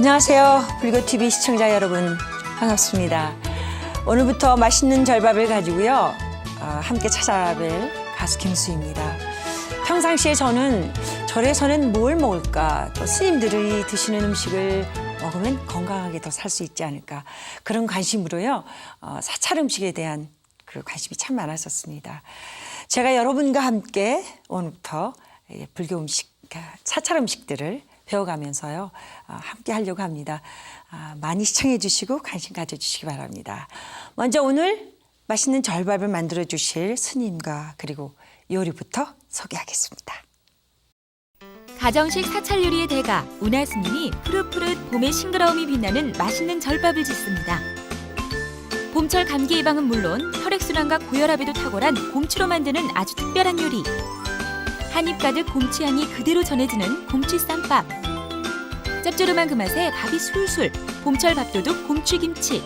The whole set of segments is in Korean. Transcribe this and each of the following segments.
안녕하세요. 불교TV 시청자 여러분. 반갑습니다. 오늘부터 맛있는 절밥을 가지고요. 어, 함께 찾아뵐 가수 김수입니다. 평상시에 저는 절에서는 뭘 먹을까, 또 스님들이 드시는 음식을 먹으면 건강하게 더 살 수 있지 않을까. 그런 관심으로요. 어, 사찰 음식에 대한 그 관심이 참 많았었습니다. 제가 여러분과 함께 오늘부터 예, 불교 음식, 그러니까 사찰 음식들을 배워가면서요 아, 함께 하려고 합니다. 아, 많이 시청해 주시고 관심 가져 주시기 바랍니다. 먼저 오늘 맛있는 절밥을 만들어 주실 스님과 그리고 요리부터 소개하겠습니다. 가정식 사찰 요리의 대가 운하 스님이 푸릇푸릇 봄의 싱그러움이 빛나는 맛있는 절밥을 짓습니다. 봄철 감기 예방은 물론 혈액순환과 고혈압에도 탁월한 곰치로 만드는 아주 특별한 요리. 한입 가득 곰치 향이 그대로 전해지는 곰치 쌈밥. 짭조름한 그 맛에 밥이 술술 봄철 밥도둑 곰치김치.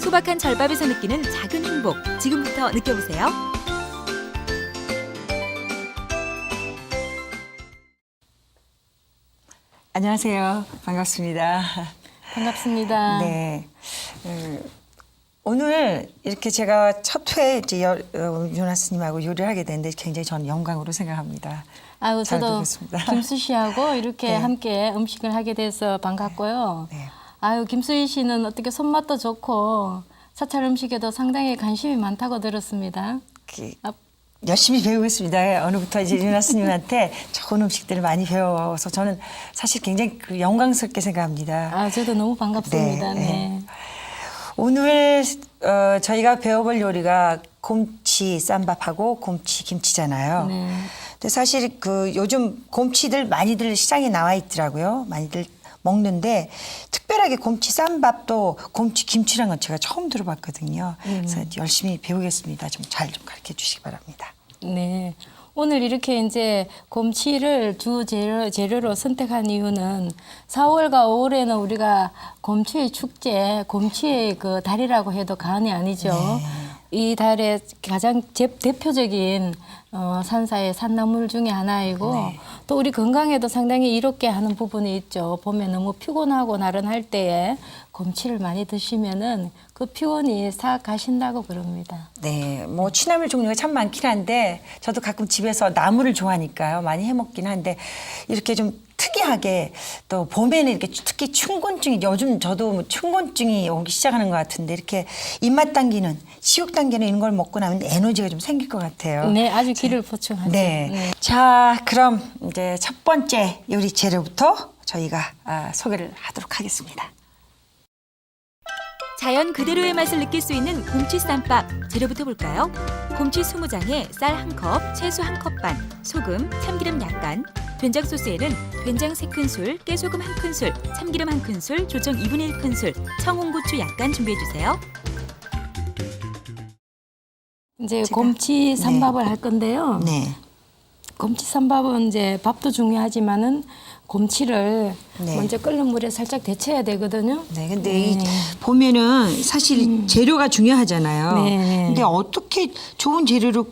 소박한 절밥에서 느끼는 작은 행복 지금부터 느껴보세요. 안녕하세요. 반갑습니다. 반갑습니다. 네. 음, 오늘 이렇게 제가 첫 회 이제 여- 어, 윤아 스님하고 요리를 하게 됐는데 굉장히 저는 영광으로 생각합니다. 아유, 잘 저도 보겠습니다. 김수 씨하고 이렇게 네. 함께 음식을 하게 돼서 반갑고요. 네. 아유, 김수희 씨는 어떻게 손맛도 좋고 사찰 음식에도 상당히 관심이 많다고 들었습니다. 그, 아, 열심히 배우겠습니다. 어느부터 이제 윤아 스님한테 좋은 음식들을 많이 배워서 저는 사실 굉장히 그 영광스럽게 생각합니다. 아, 저도 너무 반갑습니다. 네, 네. 네. 오늘 어, 저희가 배워볼 요리가 곰치 쌈밥하고 곰치 김치잖아요. 네. 근데 사실 그 요즘 곰치들 많이들 시장에 나와 있더라고요. 많이들 먹는데 특별하게 곰치 쌈밥도 곰치 김치란 건 제가 처음 들어봤거든요. 그래서 열심히 배우겠습니다. 좀 잘좀 가르쳐 주시기 바랍니다. 네. 오늘 이렇게 이제 곰치를 주 재료, 재료로 선택한 이유는 4월과 5월에는 우리가 곰치의 축제, 곰치의 그 달이라고 해도 과언이 아니죠. 이 달의 가장 제- 대표적인 어, 산사의 산나물 중에 하나이고 또 우리 건강에도 상당히 이롭게 하는 부분이 있죠. 봄에 너무 피곤하고 나른할 때에 곰치를 많이 드시면은 그 피곤이 싹 가신다고 그럽니다. 네, 뭐 취나물 종류가 참 많긴 한데 저도 가끔 집에서 나물을 좋아하니까요. 많이 해 먹긴 한데 이렇게 좀 특이하게 또 봄에는 이렇게 특히 춘곤증이 요즘 저도 뭐 춘곤증이 오기 시작하는 것 같은데 이렇게 입맛 당기는 식욕 당기는 이런 걸 먹고 나면 에너지가 좀 생길 것 같아요. 네, 아주 기를 보충하죠. 네. 자, 그럼 이제 첫 번째 요리 재료부터 저희가 아, 소개를 하도록 하겠습니다. 자연 그대로의 맛을 느낄 수 있는 곰치 쌈밥 재료부터 볼까요? 곰치 20장에 쌀 한 컵, 채소 한 컵 반, 소금, 참기름 약간, 된장 소스에는 된장 3큰술, 깨소금 1큰술, 참기름 1큰술, 조청 2분의 1큰술, 청홍고추 약간 준비해 주세요. 이제 제가- 곰치 쌈밥을 할 건데요. 네. 곰치 쌈밥은 이제 밥도 중요하지만은 곰치를 네. 먼저 끓는 물에 살짝 데쳐야 되거든요. 네, 근데 이 보면은 사실 재료가 중요하잖아요. 네, 네. 근데 어떻게 좋은 재료로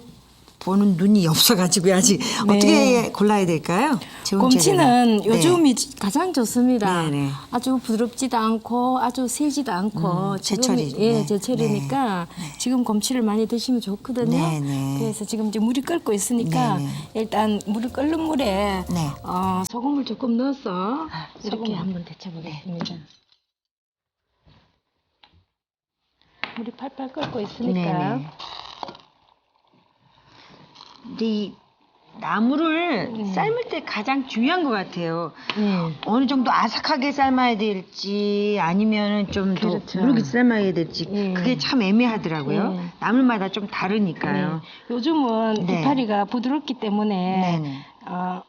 보는 눈이 없어가지고 아직 네. 어떻게 골라야 될까요? 곰치는. 요즘이 가장 좋습니다. 네, 네. 아주 부드럽지도 않고 아주 세지도 않고 음, 제철이, 예, 네. 제철이니까 지금 곰치를 많이 드시면 좋거든요. 네, 네. 그래서 지금 이제 물이 끓고 있으니까 네, 네. 일단 물을 끓는 물에 네. 어, 소금을 조금 넣어서 이렇게 소금. 한번 데쳐보겠습니다. 물이 팔팔 끓고 있으니까 네, 네. 근데 이 나물을 네. 삶을 때 가장 중요한 것 같아요. 네. 어느 정도 아삭하게 삶아야 될지 아니면 좀더 그렇죠. 부르게 삶아야 될지 네. 그게 참 애매하더라고요. 네. 나물마다 좀 다르니까요. 네. 요즘은 네. 이파리가 부드럽기 때문에 네네. 어,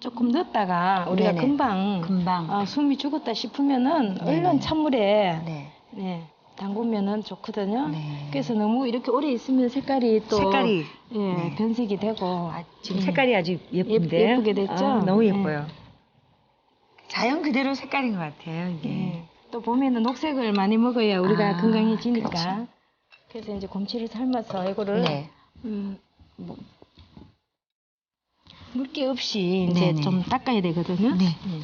조금 넣었다가 우리가 네네. 금방, 금방. 어, 숨이 죽었다 싶으면은 네네. 얼른 찬물에 네. 네, 담그면은 좋거든요. 네. 그래서 너무 이렇게 오래 있으면 색깔이 또 색깔이, 예, 네. 변색이 되고 아, 지금 음. 색깔이 아주 예쁜데 예- 예쁘게 됐죠? 아, 너무 네. 예뻐요. 자연 그대로 색깔인 것 같아요 이게. 예. 또 봄에는 녹색을 많이 먹어야 우리가 아, 건강해지니까. 그렇죠. 그래서 이제 곰치를 삶아서 이거를 네. 음, 뭐, 물기 없이 이제 네네. 좀 닦아야 되거든요. 네. 예.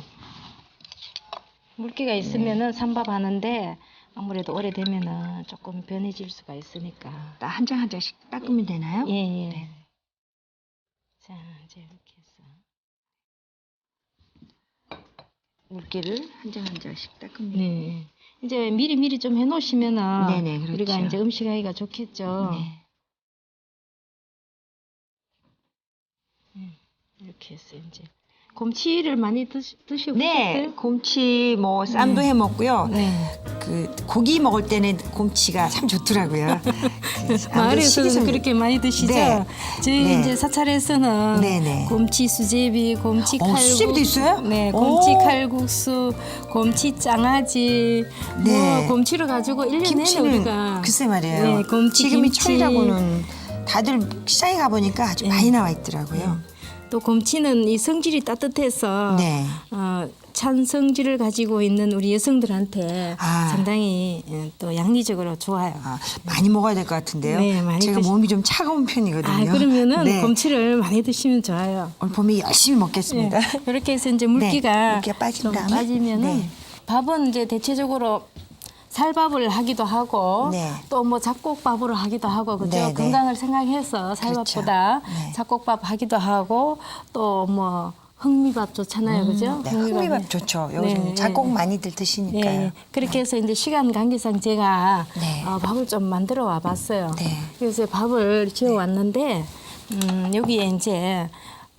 물기가 있으면은 산밥 하는데 아무래도 오래되면은 조금 변해질 수가 있으니까. 한 장 한 장씩 닦으면 되나요? 예, 예. 네. 자, 이제 이렇게 해서. 물기를 한 장 한 장씩 닦으면 네. 이제 미리 미리 좀 해놓으시면은 네네, 그렇죠. 우리가 이제 음식하기가 좋겠죠. 네. 이렇게 해서 이제 곰치를 많이 드시, 드시고 네? 곰치 뭐 쌈도 해 먹고요. 네. 그 고기 먹을 때는 곰치가 참 좋더라고요. 그 마을에서는 식이섬유- 그렇게 많이 드시죠? 네. 저희 네. 이제 사찰에서는 네 네. 곰치 수제비, 곰치 어, 칼국수, 수제비도 있어요? 네, 오. 곰치 칼국수, 곰치 장아찌, 네. 뭐 곰치를 가지고 1년 내내 김치는 우리가 글쎄 말이에요. 네, 곰치 지금이 김치. 철이라고는 다들 시장에 가 보니까 아주 네. 많이 나와 있더라고요. 또 곰치는 이 성질이 따뜻해서 네. 어, 찬 성질을 가지고 있는 우리 여성들한테 아. 상당히 예, 또 양리적으로 좋아요. 아, 많이 먹어야 될 것 같은데요. 네, 많이 제가 드시- 몸이 좀 차가운 편이거든요. 아, 그러면은 네. 곰치를 많이 드시면 좋아요. 오늘 봄에 열심히 먹겠습니다. 이렇게 해서 이제 물기가, 네, 물기가 빠진 좀 다음에? 빠지면은 네. 밥은 이제 대체적으로 살밥을 하기도 하고 네. 또뭐 잡곡밥으로 하기도 하고 그죠 네, 네. 건강을 생각해서 살밥보다 그렇죠. 네. 잡곡밥 하기도 하고 또뭐 흑미밥 좋잖아요 그죠 네, 흑미밥이. 흑미밥 좋죠. 요즘 네, 작곡 네. 많이들 예, 드시니까요. 예. 그렇게 해서 이제 시간 관계상 제가 네. 어, 밥을 좀 만들어 와봤어요. 네. 그래서 밥을 지어 왔는데 음, 여기에 이제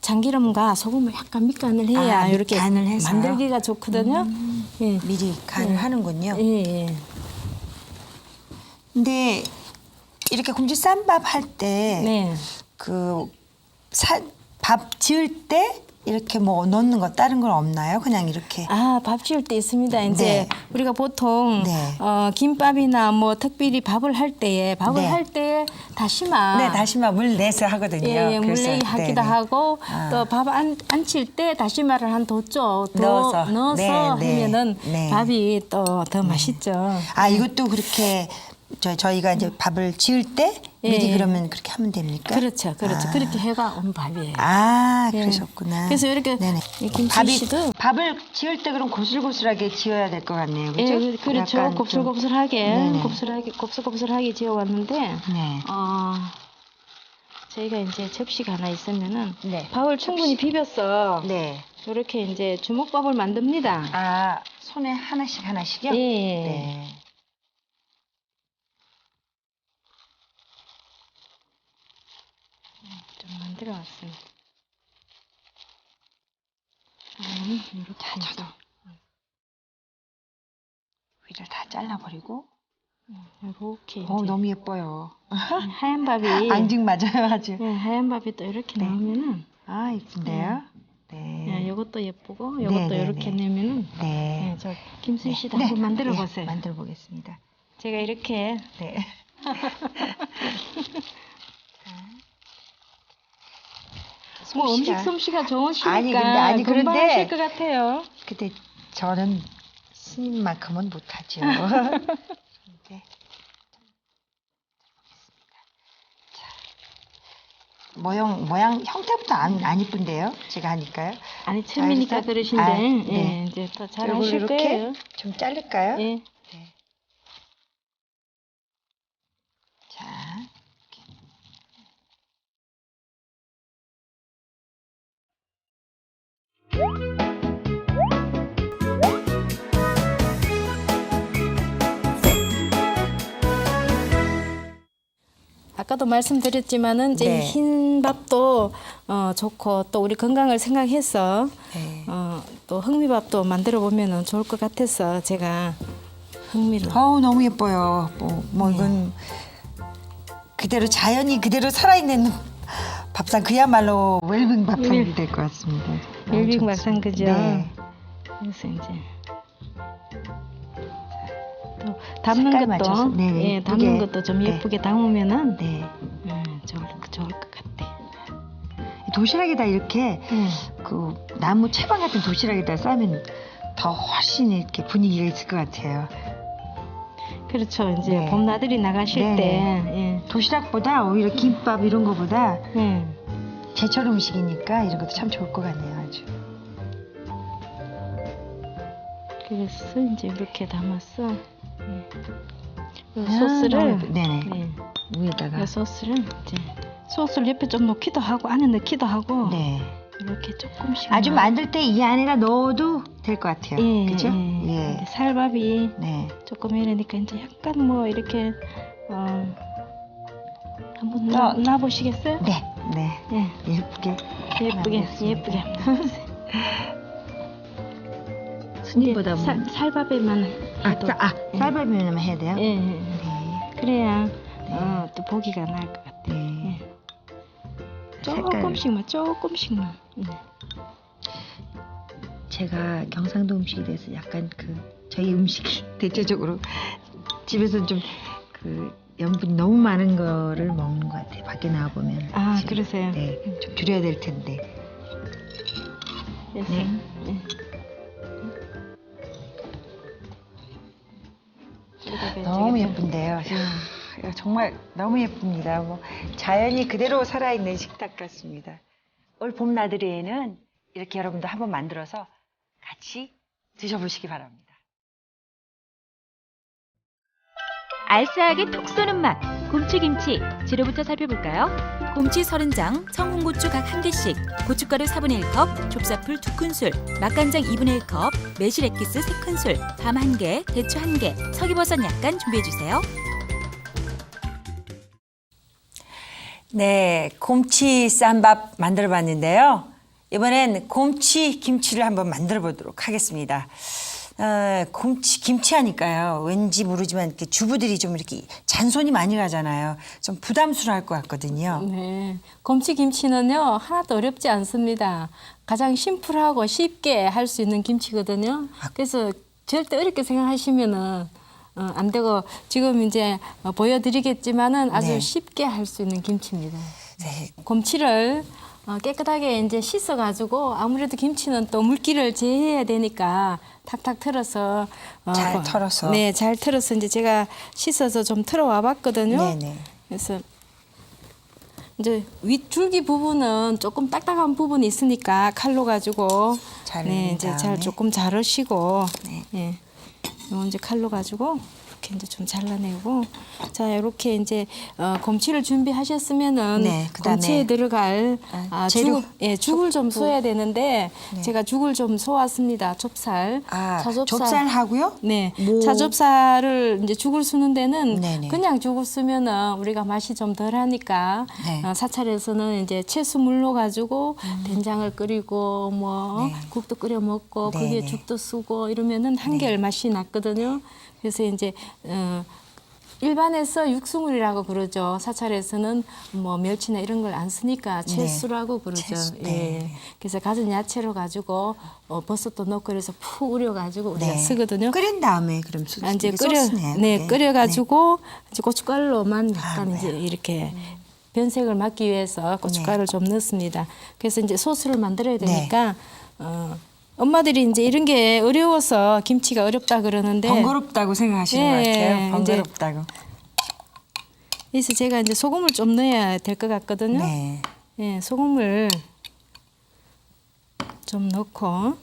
참기름과 소금을 약간 밑간을 해야 아, 이렇게 밑간을 해서요? 음. 만들기가 좋거든요. 예. 미리 간을 네. 하는군요. 예, 예. 근데 이렇게 곰치 쌈밥 할때 네. 그밥 지을 때 이렇게 뭐 넣는 거 다른 건 없나요? 그냥 이렇게 아, 밥 지을 때 있습니다. 이제 네. 우리가 보통 네. 어, 김밥이나 뭐 특별히 밥을 할 때에 밥을 네. 할때 다시마 네 다시마 물 내서 하거든요. 예, 예, 물레기 하기도 네네. 하고 아. 또밥 안 안 칠 때 다시마를 한 도쪽 더 넣어서. 넣어서, 네, 네, 하면은 네. 밥이 또 더 맛있죠. 아 이것도 그렇게 저 저희가 이제 밥을 지을 때 미리 예. 그러면 그렇게 하면 됩니까? 그렇죠, 그렇죠. 아. 그렇게 해가 온 밥이에요. 아 예. 그러셨구나. 그래서 이렇게 네네. 이 김치 밥이 씨도 밥을 지을 때 그럼 고슬고슬하게 지어야 될 것 같네요. 그렇죠? 예, 그렇죠. 약간 좀- 곱슬곱슬하게, 네네. 곱슬하게, 곱슬곱슬하게 지어왔는데, 네. 어, 저희가 이제 접시가 하나 있으면은 네. 밥을 충분히 비벼서 네. 이렇게 이제 주먹밥을 만듭니다. 아 손에 하나씩 하나씩요? 예. 네. 좀 만 들어 왔습니다. 음, 이렇게 자, 저도 위를 다 잘라버리고. 이렇게 어 너무 예뻐요. 하얀 밥이 앙증맞아요 아주. 예, 하얀 밥이 또 이렇게 네. 나오면은 아 이쁜데요. 예, 네. 이것도 예쁘고 네, 이것도 네, 이렇게 네. 내면은 네. 예, 저 김수희 씨도 네. 한번 만들어 네, 보세요. 만들어 보겠습니다. 제가 이렇게 네. 뭐 음식 솜씨가- 솜씨가 좋으시니까 아니, 근데- 아니, 금방 그런데- 하실 것 같아요. 근데 저는 스님만큼은 못하죠. 이제 자, 모양 모양 형태부터 안, 안 이쁜데요? 제가 하니까요. 아니 처음이니까 일단- 그러신데 아, 예, 네. 이제 또잘 요걸 하실 이렇게 거예요. 좀 자를까요? 예. 아까도 말씀드렸지만은 이제 네. 흰 밥도 어, 좋고 또 우리 건강을 생각해서 네. 어, 또 흑미밥도 만들어 보면은 좋을 것 같아서 제가 흑미를 어우 너무 예뻐요. 뭐, 뭐 네. 이건 그대로 자연이 그대로 살아있는 밥상 그야말로 웰빙 밥상이 네. 될것 같습니다. 너무 웰빙. 밥상 그죠? 네. 그래서 이제 또 담는 것도 맞춰서. 네네, 예, 담는. 것도 좀 네. 예쁘게 담으면은 네. 음, 좋을 좋을 것 같아. 도시락에다 이렇게 예. 그 나무 채반 같은 도시락에다 싸면 더 훨씬 이렇게 분위기가 있을 것 같아요. 그렇죠. 이제 네. 봄나들이 나가실 네네. 때 도시락보다 오히려 김밥 이런 거보다 예. 예. 제철 음식이니까 이런 것도 참 좋을 것 같네요. 아주. 그래서 이제 이렇게 담았어. 네. 이 아, 소스를 너무 예쁘- 네네. 네. 위에다가. 이 소스를 이제 소스를 옆에 좀 넣기도 하고 안에 넣기도 하고 네. 이렇게 조금씩 아주 넣어. 만들 때 이 안에다 넣어도 될 것 같아요. 예, 그죠? 예. 예. 살밥이 네. 조금 이러니까 이제 약간 뭐 이렇게 어 한번 또- 놔, 놔보시겠어요? 네. 네. 예, 예쁘게. 예쁘게. 예쁘게 순이보다 뭐. 살, 살밥에만 아, 자, 아, 쌀밥이면 해야 돼요? 예, 예. 네. 그래야 어, 또 보기가 나을 것 같아. 네. 예. 색깔. 조금씩만 조금씩만. 예. 제가 경상도 음식에 대해서 약간 그 저희 음식이 대체적으로 집에서 좀그 염분이 너무 많은 거를 먹는 것 같아요. 밖에 나와 보면. 아 그러세요. 네, 좀 줄여야 될 텐데. 그래서 네. 너무 예쁜데요. 이야, 정말 너무 예쁩니다. 뭐 자연이 그대로 살아있는 식탁 같습니다. 올 봄 나들이에는 이렇게 여러분도 한번 만들어서 같이 드셔보시기 바랍니다. 알싸하게 톡 쏘는 맛 곰치김치 재료부터 살펴볼까요? 곰치 30장, 청홍고추 각 1개씩, 고춧가루 4분의 1컵, 좁쌀풀 2큰술, 맛간장 2분의 1컵, 매실 액기스 3큰술, 밤 1개, 대추 1개, 석이버섯 약간 준비해주세요. 네, 곰치 쌈밥 만들어 봤는데요. 이번엔 곰치 김치를 한번 만들어 보도록 하겠습니다. 어, 곰치 김치 하니까요. 왠지 모르지만 이렇게 주부들이 좀 이렇게 잔손이 많이 가잖아요. 좀 부담스러울 것 같거든요. 네. 곰치 김치는요, 하나도 어렵지 않습니다. 가장 심플하고 쉽게 할 수 있는 김치거든요. 그래서 절대 어렵게 생각하시면은 어, 안 되고 지금 이제 어, 보여드리겠지만은 아주 네. 쉽게 할 수 있는 김치입니다. 네, 곰치를 어, 깨끗하게 이제 씻어가지고 아무래도 김치는 또 물기를 제해야 되니까 탁탁 털어서 어, 잘 뭐, 털어서. 네, 잘 털어서 이제 제가 씻어서 좀 털어와 봤거든요. 네네. 그래서 이제 윗줄기 부분은 조금 딱딱한 부분이 있으니까 칼로 가지고 네, 이제. 잘 조금 자르시고 네. 예. 요 이제 칼로 가지고 이렇게 이제 좀 잘라내고 자 이렇게 이제 어, 곰치를 준비하셨으면은 네, 그다음에 곰치에 들어갈 아, 아, 재료. 죽, 예, 죽을 좀 쏘야 되는데 네. 제가 죽을 좀 쏘았습니다. 좁쌀. 아, 자좁쌀. 좁쌀 하고요? 네. 뭐. 자좁쌀을 이제 죽을 쓰는 데는 네네. 그냥 죽을 쓰면은 우리가 맛이 좀 덜하니까 네. 어, 사찰에서는 이제 채수 물로 가지고 된장을 끓이고 뭐 음. 네. 국도 끓여 먹고 네네. 거기에 죽도 쓰고 이러면은 한결 맛이 났거든요. 그래서 이제 어, 일반에서 육수물이라고 그러죠. 사찰에서는 뭐 멸치나 이런 걸 안 쓰니까 채수라고 그러죠. 네. 채수, 예. 네. 그래서 가진 야채로 가지고 어, 버섯도 넣고 그래서 푹 우려 가지고 우리가 네. 쓰거든요. 끓인 다음에 그럼 수, 아, 이제 끓여 소스네요. 네, 끓여 가지고 이제 고춧가루로만 아, 약간 네. 이제 이렇게 변색을 막기 위해서 고춧가루를 좀 넣습니다. 그래서 이제 소스를 만들어야 되니까 어, 엄마들이 이제 이런 게 어려워서 김치가 어렵다 그러는데 번거롭다고 생각하시는 예, 것 예, 같아요. 번거롭다고. 그래서 제가 이제 소금을 좀 넣어야 될 것 같거든요. 네. 예, 소금을 좀 넣고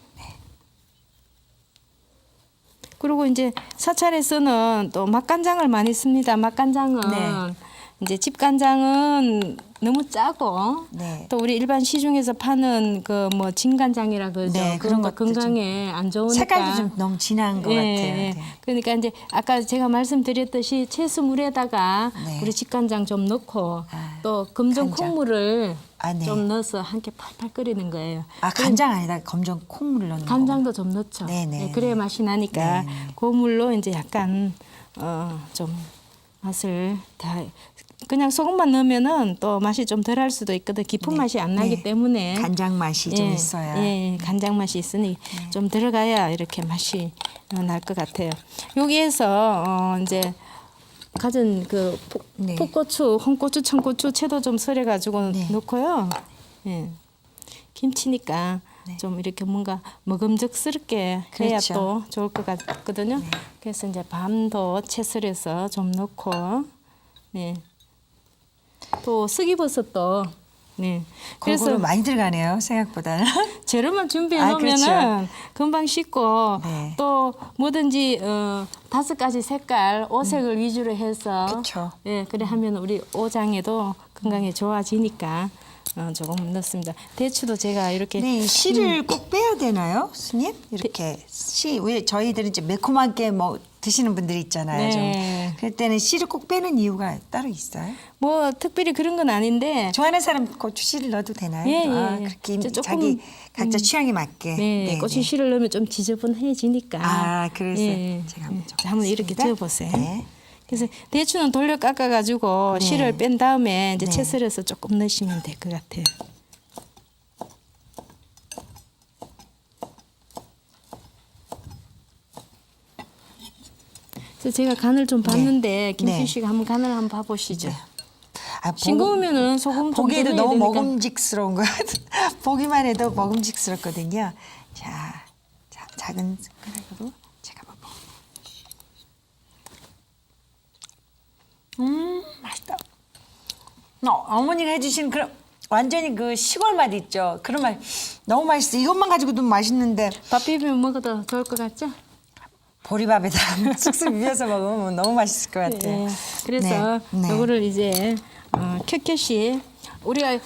그리고 이제 사찰에서는 또 맛간장을 많이 씁니다. 맛간장은 네. 이제 집간장은 너무 짜고 네. 또 우리 일반 시중에서 파는 그 뭐 진간장이라 그러죠. 네, 그런 거 건강에 안 좋으니까 색깔도 좀 너무 진한 것 예, 같아요. 예. 네. 그러니까 이제 아까 제가 말씀드렸듯이 채수물에다가 네. 우리 집간장 좀 넣고 아, 또 검정 간장. 콩물을 아, 네. 좀 넣어서 함께 팔팔 끓이는 거예요. 아 간장 아니다 검정 콩물을 넣는 간장도 좀 넣죠. 네, 네, 예, 그래야 네. 맛이 나니까 네, 네. 그 물로 이제 약간 어, 좀 맛을 다 그냥 소금만 넣으면은 또 맛이 좀 덜할 수도 있거든. 깊은 네, 맛이 안 나기 네. 때문에 간장 맛이 좀 예, 있어야. 예, 간장 맛이 있으니 좀 들어가야 이렇게 맛이 어, 날것 같아요. 여기에서 어, 이제 가진 그 포, 네. 풋고추, 홍고추, 청고추 채도 좀 썰어 가지고 네. 넣고요. 예. 김치니까 네. 좀 이렇게 뭔가 먹음직스럽게 해야 그렇죠. 또 좋을 것 같거든요. 그래서 이제 밤도 채 썰어서 좀 넣고, 네. 또 쓰기버섯도 네. 그래서 많이 들어가네요 생각보다는. 재료만 준비해 아, 놓으면은 그렇죠. 금방 식고 네. 또 뭐든지 어, 다섯 가지 색깔 오색을 위주로 해서 음. 그쵸. 예 그래 하면 우리 오장에도 건강에 좋아지니까 어, 조금 넣습니다. 대추도 제가 이렇게 네, 이 씨를 꼭 빼야 되나요, 스님? 이렇게 씨, 왜 저희들은 이제 매콤하게 뭐 드시는 분들이 있잖아요. 네. 좀. 그럴 때는 씨를 꼭 빼는 이유가 따로 있어요? 뭐 특별히 그런 건 아닌데 좋아하는 사람 고추 씨를 넣어도 되나요? 예, 예, 아, 예. 그렇게 이제 조금, 자기 각자 취향에 맞게. 네, 고추 씨를 넣으면 좀 지저분해지니까. 아, 그래서 예, 제가 한번 예. 자, 한번 이렇게. 저어보세요. 네. 그래서 대추는 돌려 깎아가지고 씨를 뺀 다음에 이제 네. 채 썰어서 조금 넣으시면 될 것 같아요. 그래서 제가 간을 좀 봤는데 김치 네. 씨가 한번 간을 한번 봐보시죠. 아, 보- 싱거우면은 소금 좀 보기에도 넣어야 너무 되니까. 먹음직스러운 거 보기만 해도 먹음직스럽거든요. 자, 자 작은 숟가락으로 제가 한번 먹어. 음, 맛있다. 어, 어머니가 해주신 그런 완전히 그 시골 맛 있죠. 그런 맛 너무 맛있어. 이것만 가지고도 맛있는데 밥 비벼 먹어도 좋을 것 같죠? 보리밥에다 쑥쑥 비벼서 먹으면 너무 맛있을 것 같아요. 네. 그래서 네, 네. 요거를 이제 어, 켜켜이 우리가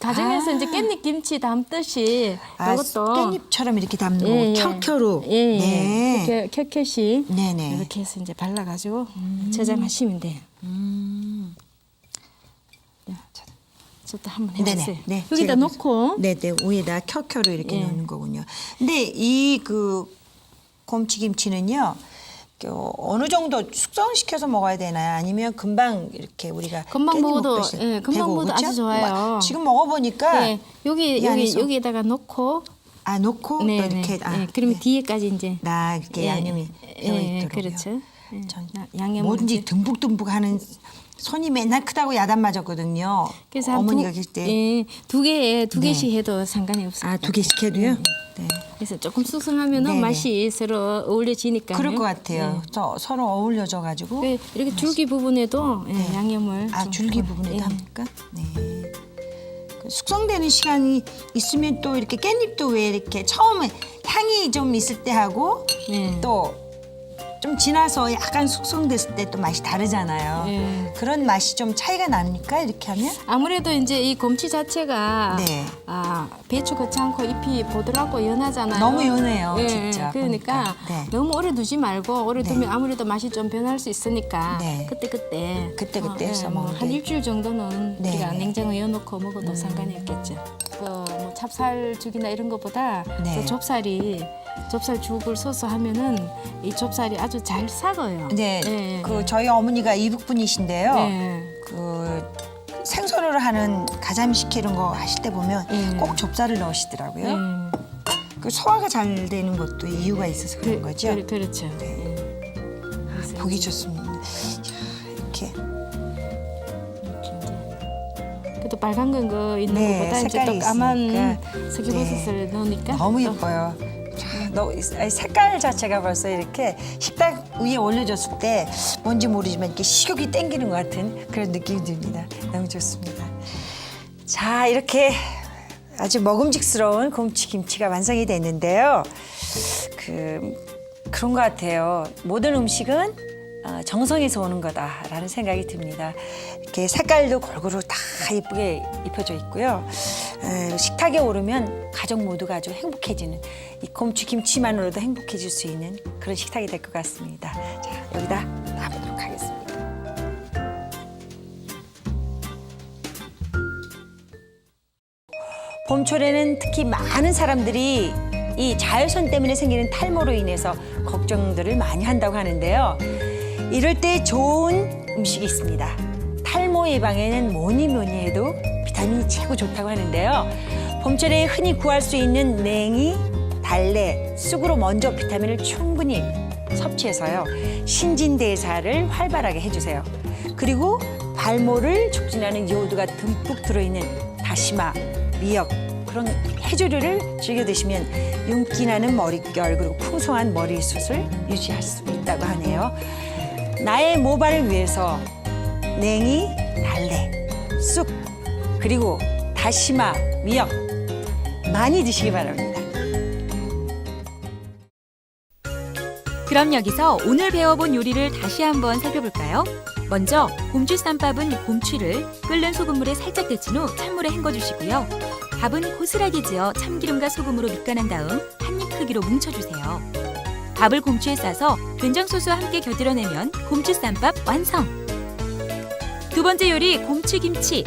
가정에서 이제 깻잎 김치 담듯이 아, 이것도 깻잎처럼 이렇게 담는 예, 예. 거 켜켜로. 예, 예. 네. 켜켜이 네네. 이렇게 해서 이제 발라가지고 저장하시면 돼요. 자, 저도 한번 해보세요. 네네. 네. 여기다 놓고 네네. 위에다 켜켜로 이렇게 예. 넣는 거군요. 근데 이 그 곰치김치는요. 그 어느 정도 숙성시켜서 먹어야 되나요? 아니면 금방 이렇게 우리가 금방 먹어도, 예, 금방 먹어도? 아주 좋아요. 막 지금 먹어보니까 예, 여기 이 여기 여기에다가 놓고 아 놓고 네, 또 이렇게 네. 아, 예, 그러면 네. 뒤에까지 이제 나 이렇게 예, 양념이 예, 있도록요. 그렇죠. 예, 전 야- 양념을 뭐든지 이제- 듬뿍듬뿍 하는 손이 맨날 크다고 야단 맞았거든요. 그래서 한 어머니가 두, 계실 때. 예, 두 개에 두 네. 개씩 해도 상관이 없어요. 아 두 개씩 해도요? 네. 그래서 조금 숙성하면은 네네. 맛이 서로 어울려지니까. 그럴 것 같아요. 저 서로 어울려져 가지고. 네, 이렇게 줄기 부분에도 예, 양념을 아 좀 줄기 좀- 부분에도 예. 합니까? 네. 그 숙성되는 시간이 있으면 또 이렇게 깻잎도 왜 이렇게 처음에 향이 좀 있을 때 하고 네. 또 좀 지나서 약간 숙성됐을 때 또 맛이 다르잖아요. 네. 그런 맛이 좀 차이가 나니까 이렇게 하면 아무래도 이제 이 곰치 자체가 네. 아 배추 거지 않고 잎이 보드랍고 연하잖아요. 너무 연해요, 예, 진짜, 그러니까 보니까. 네. 너무 오래 두지 말고 오래 네. 두면 아무래도 맛이 좀 변할 수 있으니까 네. 그때 그때 그때 그때 해서 먹는 한 게. 일주일 정도는 네, 우리가 네. 냉장고에 넣어놓고 먹어도 상관이 없겠죠. 그뭐 찹쌀 죽이나 이런 거보다 네. 그 좁쌀이 좁쌀 죽을 써서 하면은 이 좁쌀이 아주 잘 삭어요. 네, 예, 그 저희 어머니가 이북 분이신데요. 네. 그 생선으로 하는 가자미식 이런 거 하실 때 보면 예. 꼭 좁쌀을 넣으시더라고요. 네. 그 소화가 잘 되는 것도 이유가 있어서 그런 거죠. 그, 그렇죠. 네. 예. 보기 좋습니다. 야, 이렇게. 그래도 빨간 건 거 있는 네, 것보다 이제 또 색깔이 까만 있으니까. 서기버섯을 넣으니까 너무 또 예뻐요. 자, 너, 색깔 자체가 벌써 이렇게 식탁 위에 올려졌을 때 뭔지 모르지만 이렇게 식욕이 땡기는 것 같은 그런 느낌이 듭니다. 너무 좋습니다. 자, 이렇게 아주 먹음직스러운 곰치 김치가 완성이 됐는데요. 그, 그런 것 같아요. 모든 음식은 어, 정성에서 오는 거다라는 생각이 듭니다. 이렇게 색깔도 골고루 다 예쁘게 입혀져 있고요. 에, 식탁에 오르면 가족 모두가 아주 행복해지는 이 곰치 김치만으로도 행복해질 수 있는 그런 식탁이 될 것 같습니다. 자, 여기다 놔보도록 하겠습니다. 봄철에는 특히 많은 사람들이 이 자외선 때문에 생기는 탈모로 인해서 걱정들을 많이 한다고 하는데요. 이럴 때 좋은 음식이 있습니다. 탈모 예방에는 뭐니 뭐니 해도 비타민이 최고 좋다고 하는데요. 봄철에 흔히 구할 수 있는 냉이, 달래, 쑥으로 먼저 비타민을 충분히 섭취해서요. 신진대사를 활발하게 해주세요. 그리고 발모를 촉진하는 요오드가 듬뿍 들어있는 다시마, 미역 그런 해조류를 즐겨 드시면 윤기 나는 머릿결 그리고 풍성한 머리숱을 유지할 수 있다고 하네요. 나의 모발을 위해서 냉이, 달래, 쑥 그리고 다시마, 미역 많이 드시기 바랍니다. 그럼 여기서 오늘 배워본 요리를 다시 한번 살펴볼까요? 먼저 곰취 쌈밥은 곰취를 끓는 소금물에 살짝 데친 후 찬물에 헹궈주시고요. 밥은 고스란히 지어 참기름과 소금으로 밑간한 다음 한 입 크기로 뭉쳐주세요. 밥을 곰취에 싸서 된장 소스와 함께 곁들여내면 곰취 쌈밥 완성! 두 번째 요리 곰취 김치.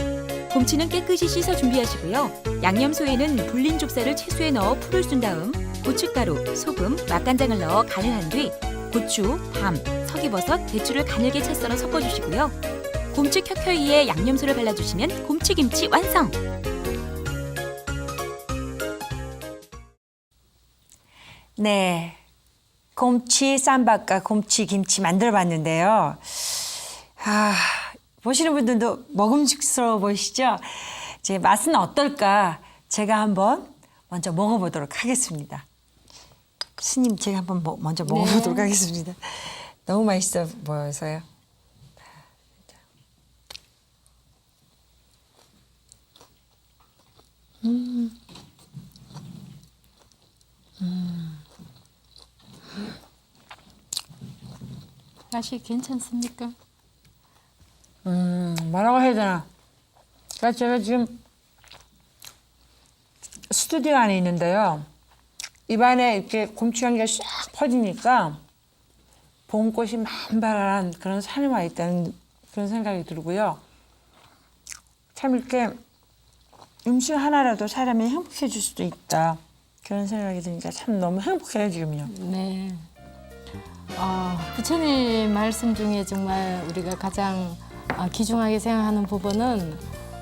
곰치는 깨끗이 씻어 준비하시고요. 양념소에는 불린 좁쌀을 채소에 넣어 풀을 쏜 다음 고춧가루, 소금, 맛간장을 넣어 간을 한 뒤 고추, 밤, 석이버섯, 대추를 가늘게 채 썰어 섞어주시고요. 곰치 켜켜이에 양념소를 발라주시면 곰치김치 완성! 네. 곰치 쌈밥과 곰치 김치 만들어 봤는데요. 아, 보시는 분들도 먹음직스러워 보이시죠? 제 맛은 어떨까? 제가 한번 먼저 먹어보도록 하겠습니다. 스님, 제가 한번 뭐- 먼저 먹어보도록 하겠습니다. 너무 맛있어 보여서요. 맛이 괜찮습니까? 음, 뭐라고 해야 되나? 그러니까 제가 지금 스튜디오 안에 있는데요. 입안에 이렇게 곰취 향기가 싹 퍼지니까 봄꽃이 만발한 그런 산에 와 있다는 그런 생각이 들고요. 참 이렇게 음식 하나라도 사람이 행복해질 수도 있다. 그런 생각이 드니까 참 너무 행복해요, 지금요. 네. 어, 부처님 말씀 중에 정말 우리가 가장 어, 귀중하게 생각하는 부분은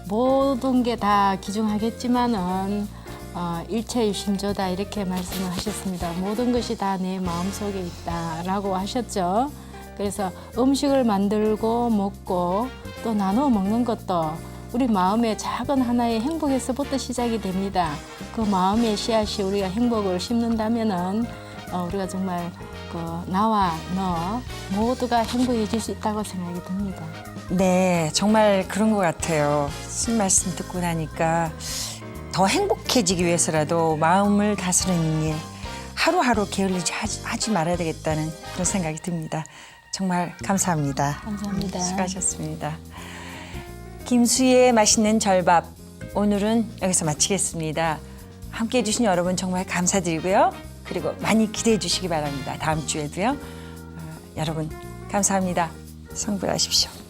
모든 게 다 귀중하겠지만은 어, 일체 유심조다 이렇게 말씀을 하셨습니다. 모든 것이 다 내 마음속에 있다라고 하셨죠. 그래서 음식을 만들고 먹고 또 나눠 먹는 것도 우리 마음의 작은 하나의 행복에서부터 시작이 됩니다. 그 마음의 씨앗이 우리가 행복을 심는다면은 어, 우리가 정말 그 나와 너 모두가 행복해질 수 있다고 생각이 듭니다. 네, 정말 그런 것 같아요. 신 말씀 듣고 나니까 더 행복해지기 위해서라도 마음을 다스리는 일, 하루하루 게을리지 하지, 하지 말아야 되겠다는 그런 생각이 듭니다. 정말 감사합니다. 감사합니다. 수고하셨습니다. 김수희의 맛있는 절밥 오늘은 여기서 마치겠습니다. 함께 해주신 여러분 정말 감사드리고요. 그리고 많이 기대해 주시기 바랍니다. 다음 주에도요. 어, 여러분 감사합니다. 성불하십시오.